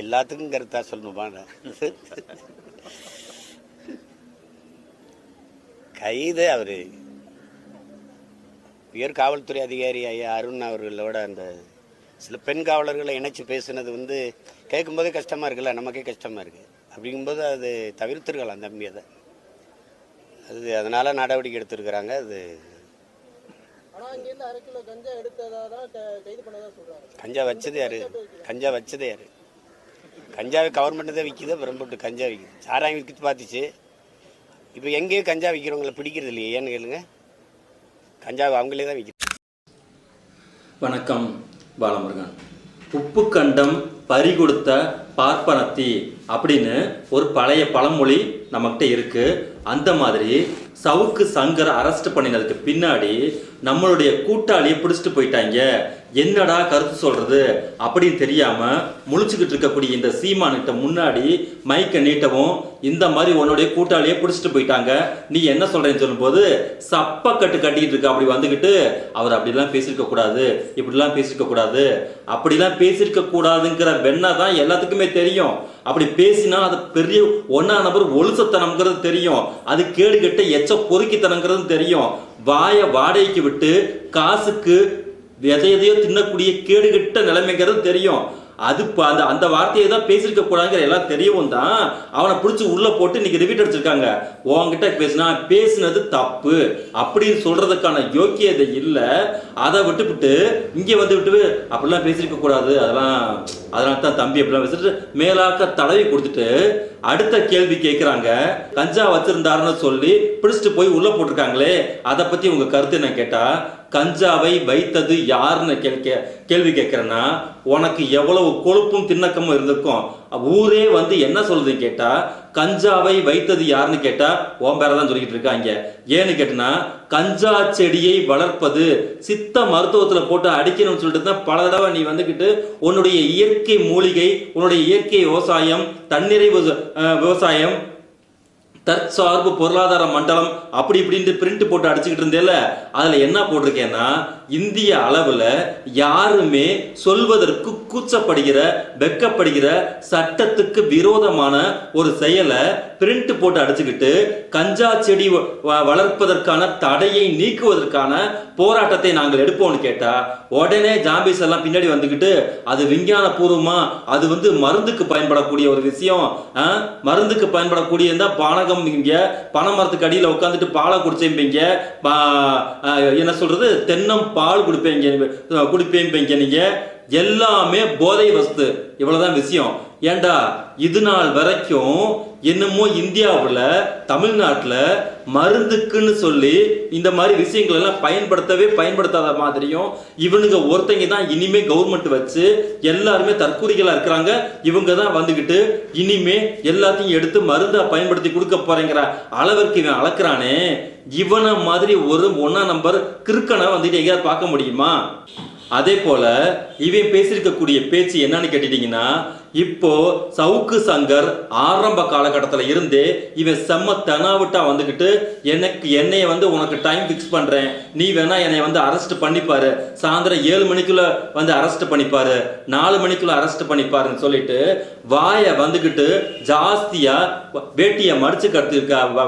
எல்லாத்துக்கும் கருத்தா சொல்லணுமா கைது அவரு. உயர் காவல்துறை அதிகாரி ஐயா அருண் அவர்களோட அந்த சில பெண் காவலர்களை இணைச்சு பேசுனது வந்து கேட்கும்போதே கஷ்டமா இருக்குல்ல நமக்கே கஷ்டமா இருக்கு. அப்படிங்கும்போது அது தவிர்த்திருக்கலாம் தம்பி அதை அது அதனால நடவடிக்கை எடுத்திருக்கிறாங்க அது கஞ்சா எடுத்ததா தான் க- கைது பண்ணதா சொல்றாங்க. கஞ்சா வச்சது யாரு? கஞ்சா வச்சது யாரு? கஞ்சாவை கவர்மெண்ட் தான் விற்கிது அப்புறம் போட்டு கஞ்சா விற்கிது சாராயம் விற்கிட்டு பார்த்துச்சு. இப்போ எங்கேயும் கஞ்சா விற்கிறவங்கள பிடிக்கிறது இல்லையே ஏன்னு கேளுங்க. கஞ்சாவை அவங்களே தான் விற்கிது வணக்கம் பாலமுருகன். உப்பு கண்டம் பறி கொடுத்த பார்ப்பனத்தி அப்படின்னு ஒரு பழைய பழமொழி நம்மகிட்ட இருக்கு. அந்த மாதிரி சவுக்கு சங்கரை அரெஸ்ட் பண்ணினதுக்கு பின்னாடி நம்மளுடைய கூட்டாளியை பிடிச்சிட்டு போயிட்டாங்க. என்னடா கருத்து சொல்றது அப்படின்னு தெரியாம முழிச்சுக்கிட்டு இருக்கக்கூடிய இந்த சீமானுக்கிட்ட முன்னாடி மைக்கை நீட்டவும் இந்த மாதிரி உன்னுடைய கூட்டாளியை பிடிச்சிட்டு போயிட்டாங்க. நீ என்ன சொல்றேன்னு சொல்லும்போது சப்ப கட்டு கட்டிக்கிட்டு இருக்க. அப்படி வந்துக்கிட்டு அவர் அப்படிலாம் பேசியிருக்க கூடாது இப்படிலாம் பேசியிருக்க கூடாது அப்படிலாம் பேசியிருக்க கூடாதுங்கிற வெண்ணா தான் எல்லாத்துக்குமே தெரியும். அப்படி பேசினா அது பெரிய ஒன்னா நபர் ஒழுசத்தனம்ங்கிறது தெரியும். அது கேடுகட்ட எச்ச பொறுக்கித்தனங்கிறது தெரியும். வாயை வாடகைக்கு விட்டு காசுக்கு எதை எதையோ தின்னக்கூடிய கேடுகெட்ட நிலைமைங்கிறது தெரியும். அது அந்த அந்த வார்த்தையை தான் பேசியிருக்க கூடாதுங்கிற எல்லாம் தெரியவும் தான் அவனை பிடிச்சி உள்ள போட்டு இன்னைக்கு ரிவீட் அடிச்சிருக்காங்க. உன்கிட்ட பேசினா பேசினது தப்பு. அப்படின்னு சொல்றதுக்கான யோக்கியதை இல்லை. அதை விட்டுவிட்டு இங்கே வந்து விட்டு அப்படிலாம் பேசியிருக்க கூடாது. அதெல்லாம் அதனால தான் தம்பி அப்படிலாம் பேசிட்டு மேலாக்க தடவி கொடுத்துட்டு அடுத்த கேள்வி கேட்குறாங்க. கஞ்சா வச்சிருந்தாருன்னு சொல்லி பிடிச்சிட்டு போய் உள்ள போட்டிருக்காங்களே அதை பத்தி உங்க கருத்து என்ன கேட்டா? கஞ்சாவை வைத்தது யாருன்னு கே- கேள்வி கேட்குறேன்னா உனக்கு எவ்வளவு கொழுப்பும் திண்ணக்கமும் இருந்திருக்கும். ஊரே வந்து என்ன சொல்லுதுன்னு கேட்டால் கஞ்சாவை வைத்தது யாருன்னு கேட்டால் உன் தான் சொல்லிக்கிட்டு இருக்காங்க. ஏன்னு கேட்டனா கஞ்சா செடியை வளர்ப்பது சித்த மருத்துவத்தில் போட்டு அடிக்கணும்னு சொல்லிட்டு தான் பல தடவை நீ வந்துக்கிட்டு உன்னுடைய இயற்கை மூலிகை உன்னுடைய இயற்கை விவசாயம் தன்னிறைவு விவசாயம் தற்சார்பு பொருளாதார மண்டலம் அப்படி இப்படின்ட்டு பிரிண்ட் போட்டு அடிச்சுக்கிட்டு இருந்தேல அதில் என்ன போட்டிருக்கேன்னா இந்திய அளவில் யாருமே சொல்வதற்கு கூச்சப்படுகிற வெக்கப்படுகிற சட்டத்துக்கு விரோதமான ஒரு செயலை பிரிண்ட் போட்டு அடிச்சுக்கிட்டு கஞ்சா செடி வ- வ- வளர்ப்பதற்கான தடையை நீக்குவதற்கான போராட்டத்தை நாங்கள் எடுப்போம்னு கேட்டா உடனே ஜாம்பிஸ் எல்லாம் பின்னாடி வந்துக்கிட்டு அது விஞ்ஞான பூர்வமா அது வந்து மருந்துக்கு பயன்படக்கூடிய ஒரு விஷயம் மருந்துக்கு பயன்படக்கூடிய பானகம் இங்க பனை மரத்துக்கு அடியில் உட்காந்துட்டு பாலை குடிச்சேம்பீங்க பா- என்ன சொல்றது? தென்னம் பால் குடிப்பேங்க குடிப்பேம்பீங்க நீங்க. எல்லாமே போதை வஸ்து. இவ்வளவுதான் விஷயம். ஏண்டா இது நாள் வரைக்கும் என்னமோ இந்தியாவில் தமிழ்நாட்டில் மருந்துக்குன்னு சொல்லி இந்த மாதிரி விஷயங்கள் எல்லாம் பயன்படுத்தவே பயன்படுத்தாத மாதிரியும் இவனுங்க ஒருத்தங்க தான் இனிமே கவர்மெண்ட் வச்சு எல்லாருமே தற்கூரிகளா இருக்கிறாங்க. இவங்க தான் வந்துக்கிட்டு இனிமே எல்லாத்தையும் எடுத்து மருந்தாக பயன்படுத்தி கொடுக்க போறேங்கிற அளவிற்கு இவன் அளக்குறானே. இவனை மாதிரி ஒரு ஒன்னா நம்பர் கிறுக்கனை வந்துட்டு எங்கேயாவது பார்க்க முடியுமா? அதே போல இவன் பேசியிருக்கக்கூடிய பேச்சு என்னன்னு கேட்டுட்டீங்கன்னா இப்போ சவுக்கு சங்கர் ஆரம்ப காலகட்டத்தில் இருந்தே இவன் செம்ம தெனாவிட்டா வந்துக்கிட்டு எனக்கு என்னைய வந்து உனக்கு டைம் ஃபிக்ஸ் பண்ணுறேன் நீ வேணா என்னை வந்து அரெஸ்ட் பண்ணிப்பாரு. சாயந்தரம் ஏழு மணிக்குள்ள வந்து அரெஸ்ட் பண்ணிப்பாரு. நாலு மணிக்குள்ள அரெஸ்ட் பண்ணிப்பாருன்னு சொல்லிட்டு வாயை வந்துக்கிட்டு ஜாஸ்தியாக வேட்டியை மடிச்சு கட்டி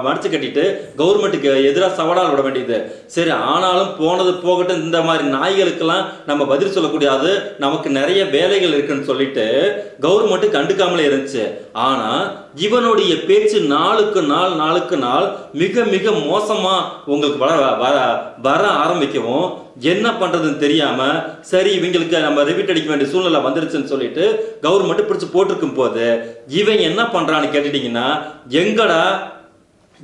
மடிச்சு கட்டிட்டு கவர்மெண்ட்டுக்கு எதிராக சவடால் விட வேண்டியது. சரி ஆனாலும் போனது போகட்டும். இந்த மாதிரி நாய்களுக்கெல்லாம் நம்ம பதில் சொல்லக்கூடாது நமக்கு நிறைய வேலைகள் இருக்குன்னு சொல்லிட்டு கவர்மெண்ட் கண்டுக்காமலே இருந்துச்சு. ஆனா இவனுடைய பேச்சு நாளுக்கு நாள் நாளுக்கு நாள் மிக மிக மோசமா உங்களுக்கு வர வர வர ஆரம்பிக்கவும் என்ன பண்றதுன்னு தெரியாம சரி இவங்களுக்கு நம்ம ரிப்பீட் அடிக்க வேண்டிய சூழ்நிலை வந்துருச்சுன்னு சொல்லிட்டு கவர்மெண்ட் பிடிச்சு போட்டிருக்கும் போது இவன் என்ன பண்றான்னு கேட்டுட்டீங்கன்னா எங்கடா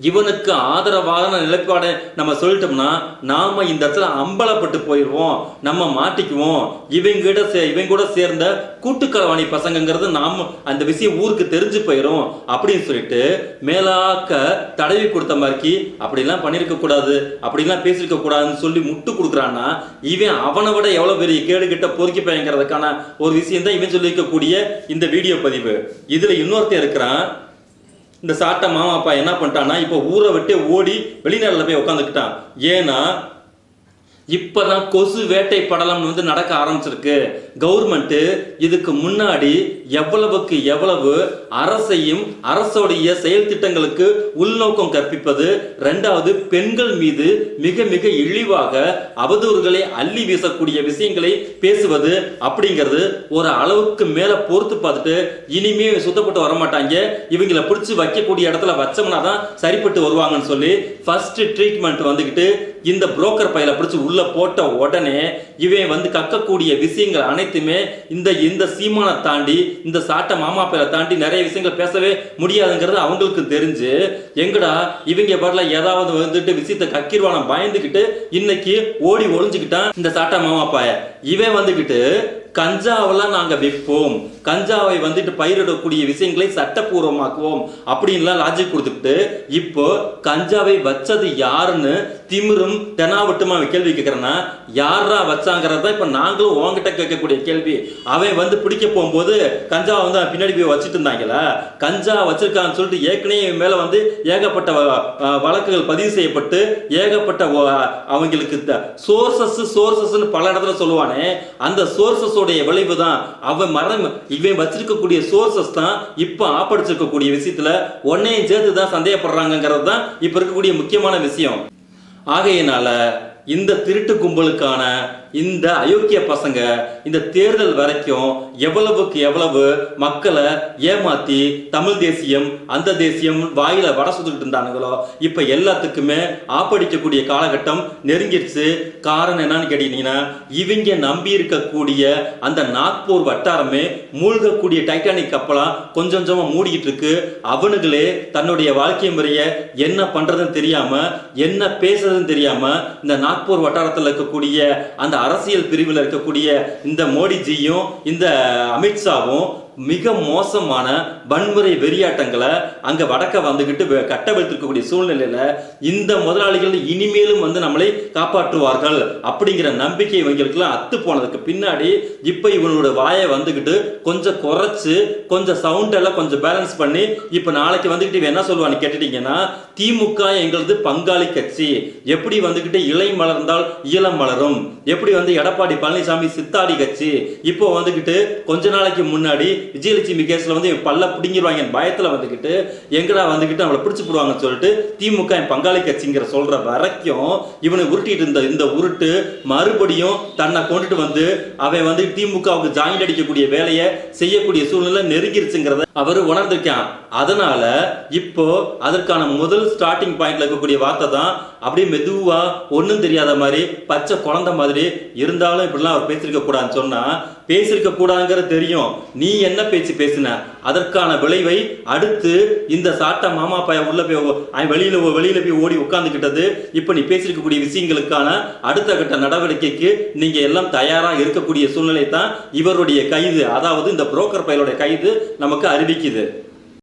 இவனுக்கு ஆதரவான நிலைப்பாடை நம்ம சொல்லிட்டோம்னா நாம இந்த இடத்துல அம்பலப்பட்டு போயிடுவோம் நம்ம மாட்டிக்குவோம். இவங்க சே இவங்க கூட சேர்ந்த கூட்டுக்களவாணி பசங்கங்கிறது நாம அந்த விஷயம் ஊருக்கு தெரிஞ்சு போயிடும் அப்படின்னு சொல்லிட்டு மேலாக்க தடவி கொடுத்த மாதிரி அப்படிலாம் பண்ணியிருக்க கூடாது அப்படிலாம் பேசியிருக்க கூடாதுன்னு சொல்லி முட்டு கொடுக்குறான்னா இவன் அவனை விட எவ்வளோ பெரிய கேடு கிட்ட பொறுக்கி பயங்கிறதுக்கான ஒரு விஷயம் தான் இவன் சொல்லியிருக்கக்கூடிய இந்த வீடியோ பதிவு. இதில் இன்னொருத்தன் இருக்கிறான். இந்த சாட்டை மாமா அப்பா என்ன பண்ணிட்டான்னா இப்போ ஊரை விட்டு ஓடி வெளிநாட்டில் போய் உட்காந்துக்கிட்டான் ஏன்னா இப்பதான் கொசு வேட்டை படலம்னு வந்து நடக்க ஆரம்பிச்சிருக்கு. கவர்மெண்ட்டு இதுக்கு முன்னாடி எவ்வளவுக்கு எவ்வளவு அரசையும் அரசோடைய செயல் திட்டங்களுக்கு உள்நோக்கம் கற்பிப்பது ரெண்டாவது பெண்கள் மீது மிக மிக இழிவாக அவதூறுகளை அள்ளி வீசக்கூடிய விஷயங்களை பேசுவது அப்படிங்கிறது ஒரு அளவுக்கு மேல பொறுத்து பார்த்துட்டு இனிமே சுத்தப்பட்டு வரமாட்டாங்க. இவங்களை பிடிச்சி வைக்கக்கூடிய இடத்துல வச்சோம்னா தான் சரிப்பட்டு வருவாங்கன்னு சொல்லி ஃபர்ஸ்ட் ட்ரீட்மெண்ட் வந்துக்கிட்டு இந்த புரோக்கர் பையில பிடிச்சி உள்ள போட்ட உடனே இவன் வந்து கக்கக்கூடிய விஷயங்கள் அனைத்துமே இந்த இந்த சீமானை தாண்டி இந்த சாட்டை மாமா பேரை தாண்டி நிறைய விஷயங்கள் பேசவே முடியாதுங்கிறது அவங்களுக்கு தெரிஞ்சு எங்கடா இவங்க பாடல ஏதாவது வந்துட்டு விஷயத்தை கக்கிடுவான பயந்துக்கிட்டு இன்னைக்கு ஓடி ஒளிஞ்சுக்கிட்டான் இந்த சாட்டை மாமா பாய. இவன் வந்துக்கிட்டு கஞ்சாவெல்லாம் நாங்கள் விற்போம். கஞ்சாவை வந்துட்டு பயிரிடக்கூடிய விஷயங்களை சட்டப்பூர்வமாக்குவோம் அப்படின்லாம் லாஜிக் கொடுத்துட்டு இப்போ கஞ்சாவை வச்சது யாருன்னு திமிரும் தெனாவட்டுமா அவன் கேள்வி கேட்குறேன்னா யாரா வச்சாங்கிறத இப்போ நாங்களும் உங்ககிட்ட கேட்கக்கூடிய கேள்வி. அவன் வந்து பிடிக்க போகும்போது கஞ்சா வந்து பின்னாடி போய் வச்சுட்டு இருந்தாங்களா கஞ்சா வச்சிருக்கான்னு சொல்லிட்டு ஏற்கனவே மேலே வந்து ஏகப்பட்ட வழக்குகள் பதிவு செய்யப்பட்டு ஏகப்பட்ட அவங்களுக்கு சோர்சஸ் சோர்சஸ்னு பல இடத்துல சொல்லுவானே அந்த சோர்சஸோட உடைய விளைவு தான். அவன் மரம் இவன் வச்சிருக்கக்கூடிய சோர்சஸ் தான் இப்ப ஆப்படிச்சிருக்கக்கூடிய விஷயத்துல ஒன்னையும் சேர்த்து தான் சந்தேகப்படுறாங்கிறது தான் இப்ப இருக்கக்கூடிய முக்கியமான விஷயம். ஆகையினால இந்த திருட்டு கும்பலுக்கான இந்த அயோக்கிய பசங்க இந்த தேர்தல் வரைக்கும் எவ்வளவுக்கு எவ்வளவு மக்களை ஏமாத்தி தமிழ் தேசியம் அந்த தேசியம் வாயில வட சுத்திட்டு இருந்தானுங்களோ இப்ப எல்லாத்துக்குமே ஆப்படிக்கக்கூடிய காலகட்டம் நெருங்கிடுச்சு காரணம் என்னன்னு கேட்டீங்கன்னா இவங்க நம்பி இருக்கக்கூடிய அந்த நாக்பூர் வட்டாரமே மூழ்கக்கூடிய டைட்டானிக் கப்பலா கொஞ்சம் கொஞ்சமா மூடிக்கிட்டு இருக்கு. அவனுங்களே தன்னுடைய வாழ்க்கை முறைய என்ன பண்றதுன்னு தெரியாம என்ன பேசுறதுன்னு தெரியாம இந்த நாக்பூர் வட்டாரத்தில் இருக்கக்கூடிய அந்த அரசியல் பிரிவில் இருக்கக்கூடிய இந்த மோடிஜியும் இந்த அமித்ஷாவும் மிக மோசமான வன்முறை வெறியாட்டங்களை அங்கே வடக்க வந்துக்கிட்டு கட்டவிழ்த்திருக்கக்கூடிய சூழ்நிலையில் இந்த முதலாளிகள் இனிமேலும் வந்து நம்மளை காப்பாற்றுவார்கள் அப்படிங்கிற நம்பிக்கை இவங்களுக்குலாம் அத்து போனதுக்கு பின்னாடி இப்போ இவனோட வாயை வந்துக்கிட்டு கொஞ்சம் குறைச்சி கொஞ்சம் சவுண்டெல்லாம் கொஞ்சம் பேலன்ஸ் பண்ணி இப்போ நாளைக்கு வந்துக்கிட்டு இவன் என்ன சொல்லுவான்னு கேட்டுட்டீங்கன்னா திமுக எங்களது பங்காளி கட்சி. எப்படி வந்துக்கிட்டு இலை மலர்ந்தால் ஈழம் மலரும்? எப்படி வந்து எடப்பாடி பழனிசாமி சித்தாடி கட்சி? இப்போ வந்துக்கிட்டு கொஞ்ச நாளைக்கு முன்னாடி விஜயலட்சுமி கேஸ்ல வந்து இவன் பல்ல என் பயத்துல வந்துக்கிட்டு எங்கடா வந்துகிட்டு அவளை பிடிச்சி போடுவாங்கன்னு சொல்லிட்டு திமுக என் பங்காளி கட்சிங்கிற சொல்ற வரைக்கும் இவனை உருட்டிட்டு இருந்த இந்த உருட்டு மறுபடியும் தன்னை கொண்டுட்டு வந்து அவன் வந்து திமுகவுக்கு ஜாயின் அடிக்கக்கூடிய வேலையை செய்யக்கூடிய சூழ்நிலை நெருங்கிருச்சுங்கிறத அவர் உணர்ந்திருக்கான். அதனால இப்போ அதற்கான முதல் ஸ்டார்டிங் பாயிண்ட்ல இருக்கக்கூடிய வார்த்தை தான் அப்படியே மெதுவா ஒன்றும் தெரியாத மாதிரி பச்சை குழந்தை மாதிரி இருந்தாலும் இப்படிலாம் அவர் பேசியிருக்க கூடாதுன்னு சொன்னா பேசியிருக்க கூடாதுங்கிறது தெரியும். நீ என்ன பேச்சு பேசின? அதற்கான விளைவை அடுத்து இந்த சாட்டை மாமா பைய உள்ள போய் அவன் வெளியில வெளியில போய் ஓடி உட்காந்துக்கிட்டது இப்போ நீ பேசியிருக்கக்கூடிய விஷயங்களுக்கான அடுத்த கட்ட நடவடிக்கைக்கு நீங்க எல்லாம் தயாரா இருக்கக்கூடிய சூழ்நிலை தான் இவருடைய கைது அதாவது இந்த புரோக்கர் பயலுடைய கைது நமக்கு அறிவிக்குது.